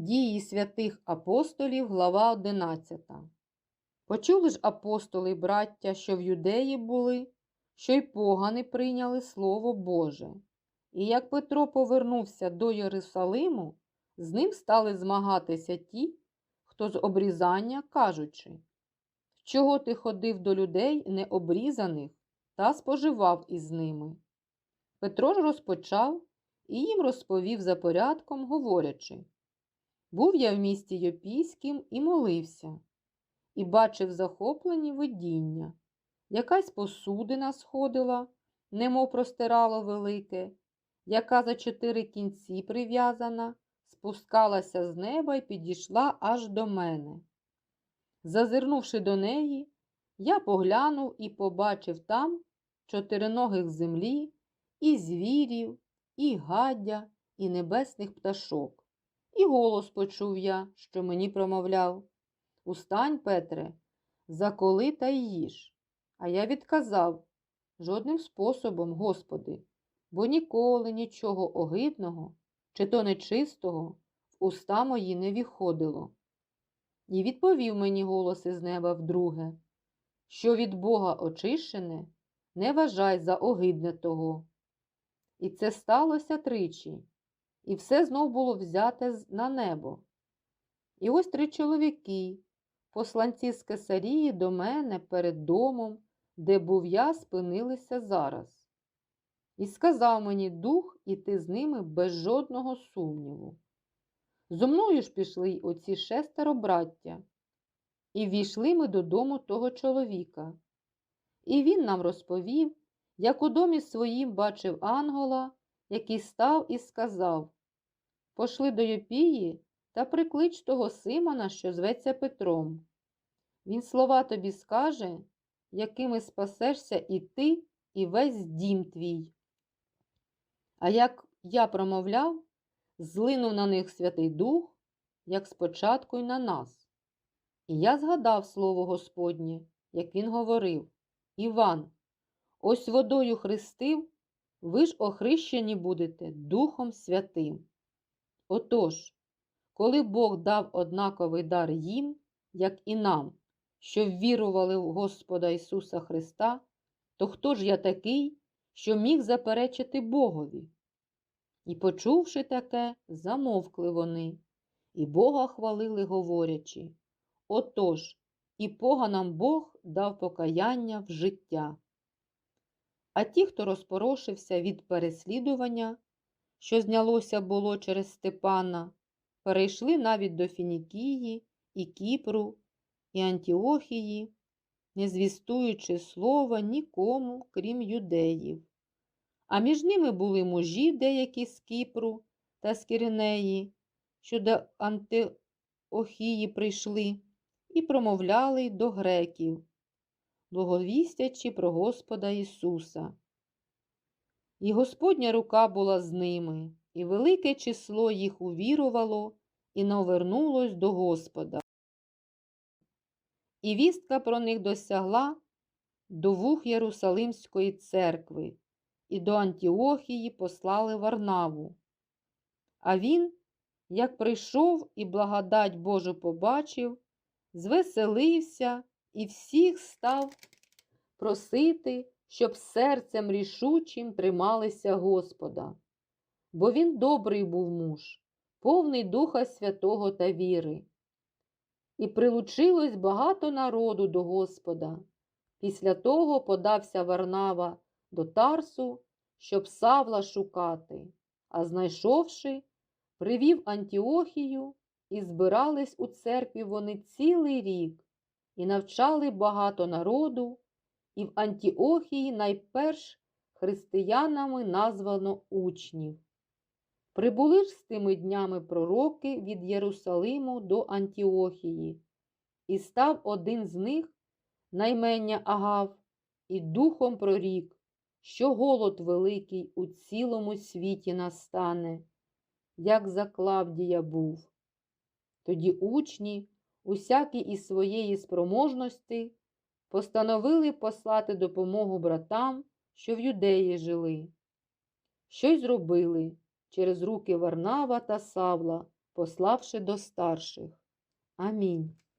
Дії святих апостолів, глава 11. Почули ж апостоли, браття, що в юдеї були, що й погани прийняли Слово Боже. І як Петро повернувся до Єрусалиму, з ним стали змагатися ті, хто з обрізання, кажучи, чого ти ходив до людей необрізаних та споживав із ними. Петро ж розпочав і їм розповів за порядком, говорячи був я в місті Йопійським і молився, і бачив захоплені видіння. Якась посудина сходила, немов простирало велике, яка за чотири кінці прив'язана, спускалася з неба і підійшла аж до мене. Зазирнувши до неї, я поглянув і побачив там чотириногих землі, і звірів, і гаддя, і небесних пташок. І голос почув я, що мені промовляв Устань, Петре, заколи та й їж. А я відказав жодним способом, Господи, бо ніколи нічого огидного чи то нечистого в уста мої не віходило. І відповів мені голос із неба вдруге, що від Бога очищене, не вважай за огидне того. І це сталося тричі і все знов було взяте на небо. І ось три чоловіки, посланці з Кесарії до мене перед домом, де був я, спинилися зараз. І сказав мені дух іти з ними без жодного сумніву. Зо мною ж пішли й оці шестеро браття, і ввійшли ми додому того чоловіка. І він нам розповів, як у домі своїм бачив ангола, який став і сказав Пошли до Йопії та приклич того Симона, що зветься Петром. Він слова тобі скаже, якими спасешся і ти, і весь дім твій. А як я промовляв, злинув на них Святий Дух, як спочатку й на нас. І я згадав слово Господнє, як він говорив Іван, ось водою хрестив, ви ж охрещені будете Духом Святим. Отож, коли Бог дав однаковий дар їм, як і нам, що ввірували в Господа Ісуса Христа, то хто ж я такий, що міг заперечити Богові? І, почувши таке, замовкли вони, і Бога хвалили, говорячи Отож, і поганам Бог дав покаяння в життя. А ті, хто розпорошився від переслідування, що знялося було через Степана, перейшли навіть до Фінікії і Кіпру і Антіохії, не звістуючи слова нікому, крім юдеїв. А між ними були мужі деякі з Кіпру та з Киринеї, що до Антиохії прийшли, і промовляли до греків, благовістячи про Господа Ісуса. І Господня рука була з ними, і велике число їх увірувало і навернулось до Господа. І вістка про них досягла до вух Єрусалимської церкви, і до Антіохії послали Варнаву. А він, як прийшов і благодать Божу побачив, звеселився і всіх став просити щоб серцем рішучим трималися Господа. Бо він добрий був муж, повний Духа Святого та віри. І прилучилось багато народу до Господа. Після того подався Варнава до Тарсу, щоб Савла шукати, а знайшовши, привів Антіохію, і збирались у церкві вони цілий рік і навчали багато народу, і в Антіохії найперш християнами названо учнів. Прибули ж з тими днями пророки від Єрусалиму до Антіохії, і став один з них, наймення Агав, і духом прорік, що голод великий у цілому світі настане, як за Клавдія був. Тоді учні, усякі із своєї спроможності, постановили послати допомогу братам, що в юдеї жили. Що й зробили через руки Варнава та Савла, пославши до старших. Амінь.